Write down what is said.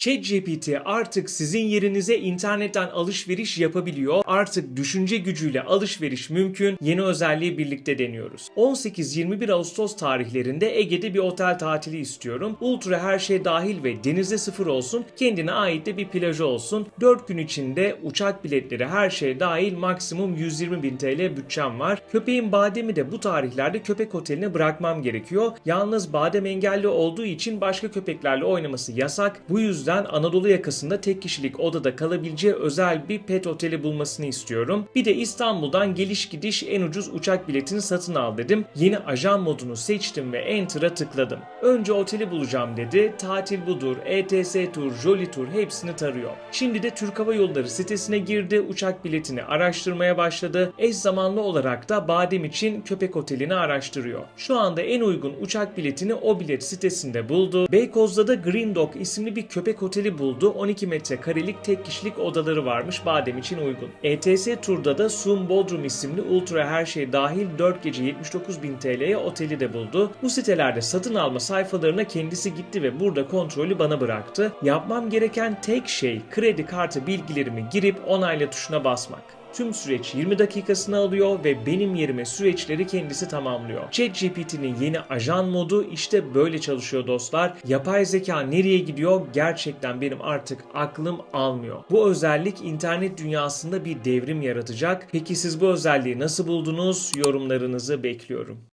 ChatGPT artık sizin yerinize internetten alışveriş yapabiliyor. Artık düşünce gücüyle alışveriş mümkün. Yeni özelliği birlikte deniyoruz. 18-21 Ağustos tarihlerinde Ege'de bir otel tatili istiyorum. Ultra her şey dahil ve denize sıfır olsun. Kendine ait de bir plajı olsun. 4 gün içinde uçak biletleri her şey dahil maksimum 120 bin TL bütçem var. Köpeğin Badem'i de bu tarihlerde köpek oteline bırakmam gerekiyor. Yalnız Badem engelli olduğu için başka köpeklerle oynaması yasak. Bu yüzden Anadolu yakasında tek kişilik odada kalabileceği özel bir pet oteli bulmasını istiyorum. Bir de İstanbul'dan geliş gidiş en ucuz uçak biletini satın al dedim. Yeni ajan modunu seçtim ve Enter'a tıkladım. Önce oteli bulacağım dedi. Tatil budur, ETS tur, Jolly tur hepsini tarıyor. Şimdi de Türk Hava Yolları sitesine girdi. Uçak biletini araştırmaya başladı. Eş zamanlı olarak da Badem için köpek otelini araştırıyor. Şu anda en uygun uçak biletini o bilet sitesinde buldu. Beykoz'da da Green Dog isimli bir köpek oteli buldu. 12 metrekarelik tek kişilik odaları varmış Badem için uygun. ETS turda da Sun Bodrum isimli ultra her şey dahil 4 gece 79 bin TL'ye oteli de buldu. Bu sitelerde satın alma sayfalarına kendisi gitti ve burada kontrolü bana bıraktı. Yapmam gereken tek şey kredi kartı bilgilerimi girip onayla tuşuna basmak. Tüm süreç 20 dakikasını alıyor ve benim yerime süreçleri kendisi tamamlıyor. ChatGPT'nin yeni ajan modu işte böyle çalışıyor dostlar. Yapay zeka nereye gidiyor gerçekten benim artık aklım almıyor. Bu özellik internet dünyasında bir devrim yaratacak. Peki siz bu özelliği nasıl buldunuz? Yorumlarınızı bekliyorum.